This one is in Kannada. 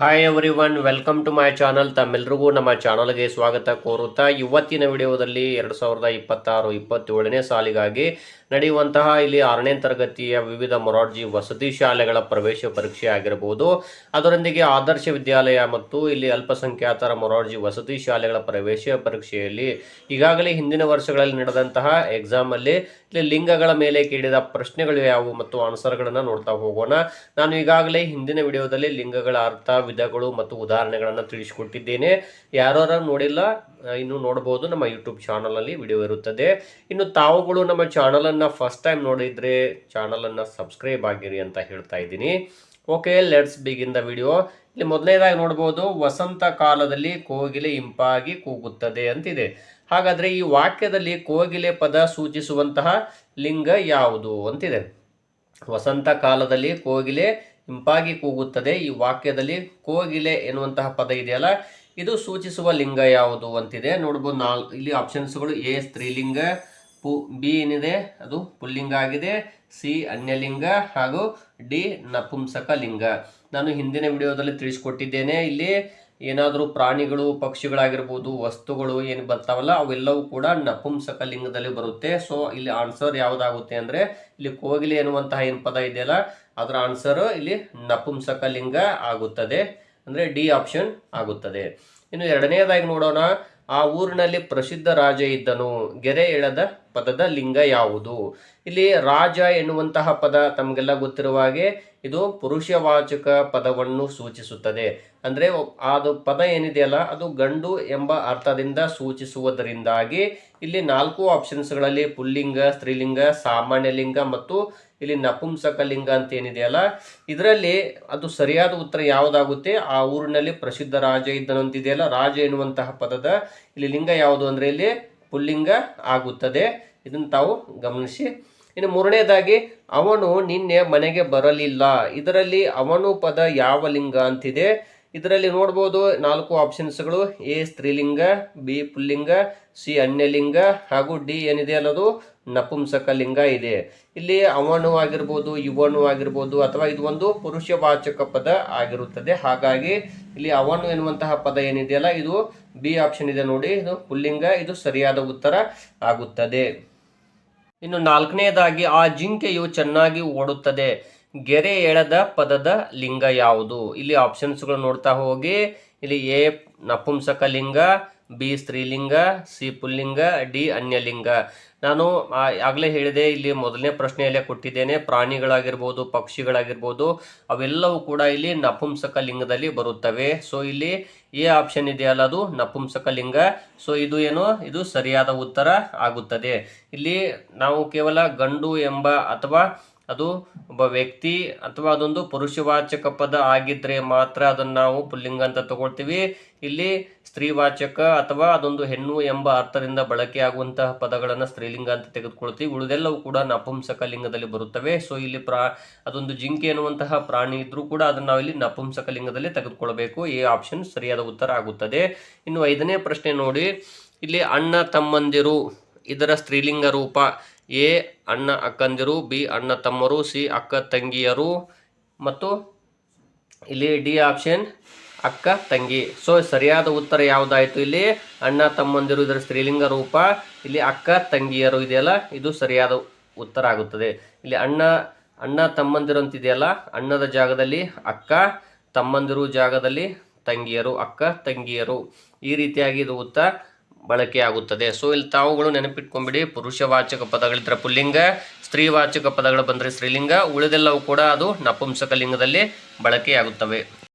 Hi everyone welcome to my channel ತಮ್ಮೆಲ್ಲರಿಗೂ ನಮ್ಮ ಚಾನಲ್ಗೆ ಸ್ವಾಗತ ಕೋರುತ್ತಾ, ಇವತ್ತಿನ ವಿಡಿಯೋದಲ್ಲಿ ಎರಡು ಸಾವಿರದ ಇಪ್ಪತ್ತಾರು, ಇಪ್ಪತ್ತೇಳನೇ ಸಾಲಿಗಾಗಿ ನಡೆಯುವಂತಹ ಇಲ್ಲಿ ಆರನೇ ತರಗತಿಯ ವಿವಿಧ ಮೊರಾರ್ಜಿ ವಸತಿ ಶಾಲೆಗಳ ಪ್ರವೇಶ ಪರೀಕ್ಷೆ ಆಗಿರಬಹುದು ಅದರೊಂದಿಗೆ ಆದರ್ಶ ವಿದ್ಯಾಲಯ ಮತ್ತು ಇಲ್ಲಿ ಅಲ್ಪಸಂಖ್ಯಾತರ ಮೊರಾರ್ಜಿ ವಸತಿ ಶಾಲೆಗಳ ಪ್ರವೇಶ ಪರೀಕ್ಷೆಯಲ್ಲಿ ಈಗಾಗಲೇ ಹಿಂದಿನ ವರ್ಷಗಳಲ್ಲಿ ನಡೆದಂತಹ ಎಕ್ಸಾಮಲ್ಲಿ ಇಲ್ಲಿ ಲಿಂಗಗಳ ಮೇಲೆ ಕೇಳಿದ ಪ್ರಶ್ನೆಗಳು ಯಾವುವು ಮತ್ತು ಆನ್ಸರ್ಗಳನ್ನು ನೋಡ್ತಾ ಹೋಗೋಣ. ನಾನು ಈಗಾಗಲೇ ಹಿಂದಿನ ವಿಡಿಯೋದಲ್ಲಿ ಲಿಂಗಗಳ ಅರ್ಥ ವಿಧಗಳು ಮತ್ತು ಉದಾಹರಣೆಗಳನ್ನು ತಿಳಿಸಿಕೊಟ್ಟಿದ್ದೇನೆ. ಯಾರು ನೋಡಿಲ್ಲ ಇನ್ನು ನೋಡಬಹುದು ನಮ್ಮ ಯೂಟ್ಯೂಬ್ ಚಾನಲಲ್ಲಿ ವಿಡಿಯೋ ಇರುತ್ತದೆ. ಇನ್ನು ತಾವುಗಳು ನಮ್ಮ ಚಾನಲನ್ನು ಫಸ್ಟ್ ಟೈಮ್ ನೋಡಿದರೆ ಚಾನಲನ್ನು ಸಬ್ಸ್ಕ್ರೈಬ್ ಆಗಿರಿ ಅಂತ ಹೇಳ್ತಾ ಇದ್ದೀನಿ. Okay let's begin the video ಇಲ್ಲಿ ಮೊದಲನೇದಾಗಿ ನೋಡ್ಬೋದು, ವಸಂತ ಕಾಲದಲ್ಲಿ ಕೋಗಿಲೆ ಇಂಪಾಗಿ ಕೂಗುತ್ತದೆ ಅಂತಿದೆ. ಹಾಗಾದ್ರೆ ಈ ವಾಕ್ಯದಲ್ಲಿ ಕೋಗಿಲೆ ಪದ ಸೂಚಿಸುವಂತಹ ಲಿಂಗ ಯಾವುದು ಅಂತಿದೆ. ವಸಂತ ಕಾಲದಲ್ಲಿ ಕೋಗಿಲೆ ಇಂಪಾಗಿ ಕೂಗುತ್ತದೆ. ಈ ವಾಕ್ಯದಲ್ಲಿ ಕೋಗಿಲೆ ಎನ್ನುವಂತಹ ಪದ ಇದೆಯಲ್ಲ? ಇದು ಸೂಚಿಸುವ ಲಿಂಗ ಯಾವುದು ಅಂತಿದೆ. ನೋಡ್ಬೋದು ನಾಲ್, ಇಲ್ಲಿ ಆಪ್ಷನ್ಸ್ಗಳು ಎ, ಸ್ತ್ರೀಲಿಂಗ, ಪು, ಬಿ ಏನಿದೆ? ಅದು ಪುಲ್ಲಿಂಗ ಆಗಿದೆ. ಸಿ, ಅನ್ಯಲಿಂಗ ಹಾಗೂ ಡಿ, ನಪುಂಸಕ ಲಿಂಗ. ನಾನು ಹಿಂದಿನ ವಿಡಿಯೋದಲ್ಲಿ ತಿಳಿಸ್ಕೊಟ್ಟಿದ್ದೇನೆ. ಇಲ್ಲಿ ಏನಾದರೂ ಪ್ರಾಣಿಗಳು, ಪಕ್ಷಿಗಳಾಗಿರ್ಬೋದು, ವಸ್ತುಗಳು ಏನು ಬರ್ತಾವಲ್ಲ, ಅವೆಲ್ಲವೂ ಕೂಡ ನಪುಂಸಕ ಲಿಂಗದಲ್ಲಿ ಬರುತ್ತೆ. ಸೊ ಇಲ್ಲಿ ಆನ್ಸರ್ ಯಾವುದಾಗುತ್ತೆ ಅಂದರೆ, ಇಲ್ಲಿ ಕೋಗಿಲೆ ಎನ್ನುವಂತಹ ಏನು ಪದ ಇದೆಯಲ್ಲ? ಅದರ ಆನ್ಸರ್ ಇಲ್ಲಿ ನಪುಂಸಕ ಲಿಂಗ ಆಗುತ್ತದೆ. ಅಂದರೆ ಡಿ ಆಪ್ಷನ್ ಆಗುತ್ತದೆ. ಇನ್ನು ಎರಡನೇದಾಗಿ ನೋಡೋಣ. ಆ ಊರಿನಲ್ಲಿ ಪ್ರಸಿದ್ಧ ರಾಜ ಇದ್ದನು. ಗೆರೆ ಎಳೆದ ಪದದ ಲಿಂಗ ಯಾವುದು? ಇಲ್ಲಿ ರಾಜ ಎನ್ನುವಂತಹ ಪದ ತಮಗೆಲ್ಲ ಗೊತ್ತಿರುವ ಹಾಗೆ ಇದು ಪುರುಷವಾಚಕ ಪದವನ್ನು ಸೂಚಿಸುತ್ತದೆ. ಅಂದರೆ ಅದು ಪದ ಏನಿದೆಯಲ್ಲ, ಅದು ಗಂಡು ಎಂಬ ಅರ್ಥದಿಂದ ಸೂಚಿಸುವುದರಿಂದಾಗಿ ಇಲ್ಲಿ ನಾಲ್ಕು ಆಪ್ಷನ್ಸ್ಗಳಲ್ಲಿ ಪುಲ್ಲಿಂಗ, ಸ್ತ್ರೀಲಿಂಗ, ಸಾಮಾನ್ಯ ಲಿಂಗ ಮತ್ತು ಇಲ್ಲಿ ನಪುಂಸಕ ಲಿಂಗ ಅಂತ ಏನಿದೆಯಲ್ಲ, ಇದರಲ್ಲಿ ಅದು ಸರಿಯಾದ ಉತ್ತರ ಯಾವುದಾಗುತ್ತೆ? ಆ ಊರಿನಲ್ಲಿ ಪ್ರಸಿದ್ಧ ರಾಜ ಇದ್ದನಂತಿದೆಯಲ್ಲ, ರಾಜ ಎನ್ನುವಂತಹ ಪದದ ಇಲ್ಲಿ ಲಿಂಗ ಯಾವುದು ಅಂದರೆ ಇಲ್ಲಿ ಪುಲ್ಲಿಂಗ ಆಗುತ್ತದೆ. ಇದನ್ನು ತಾವು ಗಮನಿಸಿ. ಇನ್ನು ಮೂರನೇದಾಗಿ, ಅವನು ನಿನ್ನೆ ಮನೆಗೆ ಬರಲಿಲ್ಲ. ಇದರಲ್ಲಿ ಅವನು ಪದ ಯಾವ ಲಿಂಗ ಅಂತಿದೆ? ಇದರಲ್ಲಿ ನೋಡ್ಬೋದು ನಾಲ್ಕು ಆಪ್ಷನ್ಸ್ಗಳು ಎ ಸ್ತ್ರೀಲಿಂಗ, ಬಿ ಪುಲ್ಲಿಂಗ, ಸಿ ಅನ್ಯಲಿಂಗ ಹಾಗೂ ಡಿ ಏನಿದೆ ಅನ್ನೋದು. ನಪುಂಸಕ ಲಿಂಗ ಇದೆ ಇಲ್ಲಿ ಅವನು ಆಗಿರ್ಬೋದು, ಇವನು ಆಗಿರ್ಬೋದು ಅಥವಾ ಇದು ಒಂದು ಪುರುಷವಾಚಕ ಪದ ಆಗಿರುತ್ತದೆ. ಹಾಗಾಗಿ ಇಲ್ಲಿ ಅವನು ಎನ್ನುವಂತಹ ಪದ ಏನಿದೆಯಲ್ಲ, ಇದು ಬಿ ಆಪ್ಷನ್ ಇದೆ ನೋಡಿ. ಇದು ಪುಲ್ಲಿಂಗ, ಇದು ಸರಿಯಾದ ಉತ್ತರ ಆಗುತ್ತದೆ. ಇನ್ನು ನಾಲ್ಕನೆಯದಾಗಿ ಆ ಜಿಂಕೆಯು ಚೆನ್ನಾಗಿ ಓಡುತ್ತದೆ. ಗೆರೆ ಎಳೆದ ಪದದ ಲಿಂಗ ಯಾವುದು? ಇಲ್ಲಿ ಆಪ್ಷನ್ಸ್ಗಳು ನೋಡ್ತಾ ಹೋಗಿ. ಇಲ್ಲಿ ಎ ನಪುಂಸಕ ಲಿಂಗ ಬಿ ಸ್ತ್ರೀಲಿಂಗ, ಸಿ ಪುಲ್ಲಿಂಗ, ಡಿ ಅನ್ಯಲಿಂಗ. ನಾನು ಆಗಲೇ ಹೇಳಿದೆ, ಇಲ್ಲಿ ಮೊದಲನೇ ಪ್ರಶ್ನೆಯಲ್ಲೇ ಕೊಟ್ಟಿದ್ದೇನೆ. ಪ್ರಾಣಿಗಳಾಗಿರ್ಬೋದು, ಪಕ್ಷಿಗಳಾಗಿರ್ಬೋದು, ಅವೆಲ್ಲವೂ ಕೂಡ ಇಲ್ಲಿ ನಪುಂಸಕ ಲಿಂಗದಲ್ಲಿ ಬರುತ್ತವೆ. ಸೊ ಇಲ್ಲಿ ಎ ಆಪ್ಷನ್ ಇದೆಯಲ್ಲ, ಅದು ನಪುಂಸಕ ಲಿಂಗ. ಸೊ ಇದು ಏನು? ಇದು ಸರಿಯಾದ ಉತ್ತರ ಆಗುತ್ತದೆ. ಇಲ್ಲಿ ನಾವು ಕೇವಲ ಗಂಡು ಎಂಬ ಅಥವಾ ಅದು ಒಬ್ಬ ವ್ಯಕ್ತಿ ಅಥವಾ ಅದೊಂದು ಪುರುಷವಾಚಕ ಪದ ಆಗಿದ್ರೆ ಮಾತ್ರ ಅದನ್ನು ನಾವು ಪುಲ್ಲಿಂಗ ಅಂತ ತಗೊಳ್ತೀವಿ. ಇಲ್ಲಿ ಸ್ತ್ರೀವಾಚಕ ಅಥವಾ ಅದೊಂದು ಹೆಣ್ಣು ಎಂಬ ಅರ್ಥದಿಂದ ಬಳಕೆಯಾಗುವಂತಹ ಪದಗಳನ್ನು ಸ್ತ್ರೀಲಿಂಗ ಅಂತ ತೆಗೆದುಕೊಳ್ತೀವಿ. ಉಳಿದೆಲ್ಲವೂ ಕೂಡ ನಪುಂಸಕ ಲಿಂಗದಲ್ಲಿ ಬರುತ್ತವೆ. ಸೊ ಇಲ್ಲಿ ಪ್ರಾ, ಅದೊಂದು ಜಿಂಕೆ ಎನ್ನುವಂತಹ ಪ್ರಾಣಿ ಇದ್ರೂ ಕೂಡ ಅದನ್ನು ನಾವು ಇಲ್ಲಿ ನಪುಂಸಕ ಲಿಂಗದಲ್ಲಿ ತೆಗೆದುಕೊಳ್ಬೇಕು. ಈ ಆಪ್ಷನ್ ಸರಿಯಾದ ಉತ್ತರ ಆಗುತ್ತದೆ. ಇನ್ನು ಐದನೇ ಪ್ರಶ್ನೆ ನೋಡಿ. ಇಲ್ಲಿ ಅಣ್ಣ ತಮ್ಮಂದಿರು ಇದರ ಸ್ತ್ರೀಲಿಂಗ ರೂಪ ಎ, ಅಣ್ಣ ಅಕ್ಕಂದಿರು, ಬಿ, ಅಣ್ಣ ತಮ್ಮರು, ಸಿ, ಅಕ್ಕ ತಂಗಿಯರು ಮತ್ತು ಇಲ್ಲಿ ಡಿ ಆಪ್ಷನ್ ಅಕ್ಕ, ತಂಗಿ. ಸೊ ಸರಿಯಾದ ಉತ್ತರ ಯಾವುದಾಯಿತು ಇಲ್ಲಿ? ಅಣ್ಣ ತಮ್ಮಂದಿರು, ಇದರ ಸ್ತ್ರೀಲಿಂಗ ರೂಪ. ಇಲ್ಲಿ ಅಕ್ಕ, ತಂಗಿಯರು ಇದೆಯಲ್ಲ? ಇದು ಸರಿಯಾದ ಉತ್ತರ ಆಗುತ್ತದೆ. ಇಲ್ಲಿ ಅಣ್ಣ ಅಣ್ಣ ತಮ್ಮಂದಿರು ಅಂತಿದೆಯಲ್ಲ? ಅಣ್ಣದ ಜಾಗದಲ್ಲಿ ಅಕ್ಕ, ತಮ್ಮಂದಿರು ಜಾಗದಲ್ಲಿ ತಂಗಿಯರು, ಅಕ್ಕ, ತಂಗಿಯರು. ಈ ರೀತಿಯಾಗಿ ಇದು ಉತ್ತರ. ಬಳಕೆಯಾಗುತ್ತದೆ. ಸೊ ಇಲ್ಲಿ ತಾವುಗಳು ನೆನಪಿಟ್ಕೊಂಡ್ಬಿಡಿ ಪುರುಷವಾಚಕ ಪದಗಳಿದ್ರೆ ಪುಲ್ಲಿಂಗ, ಸ್ತ್ರೀವಾಚಕ ಪದಗಳು ಬಂದರೆ ಸ್ತ್ರೀಲಿಂಗ, ಉಳಿದೆಲ್ಲವೂ ಕೂಡ ಅದು ನಪುಂಸಕ ಲಿಂಗದಲ್ಲಿ ಬಳಕೆಯಾಗುತ್ತವೆ.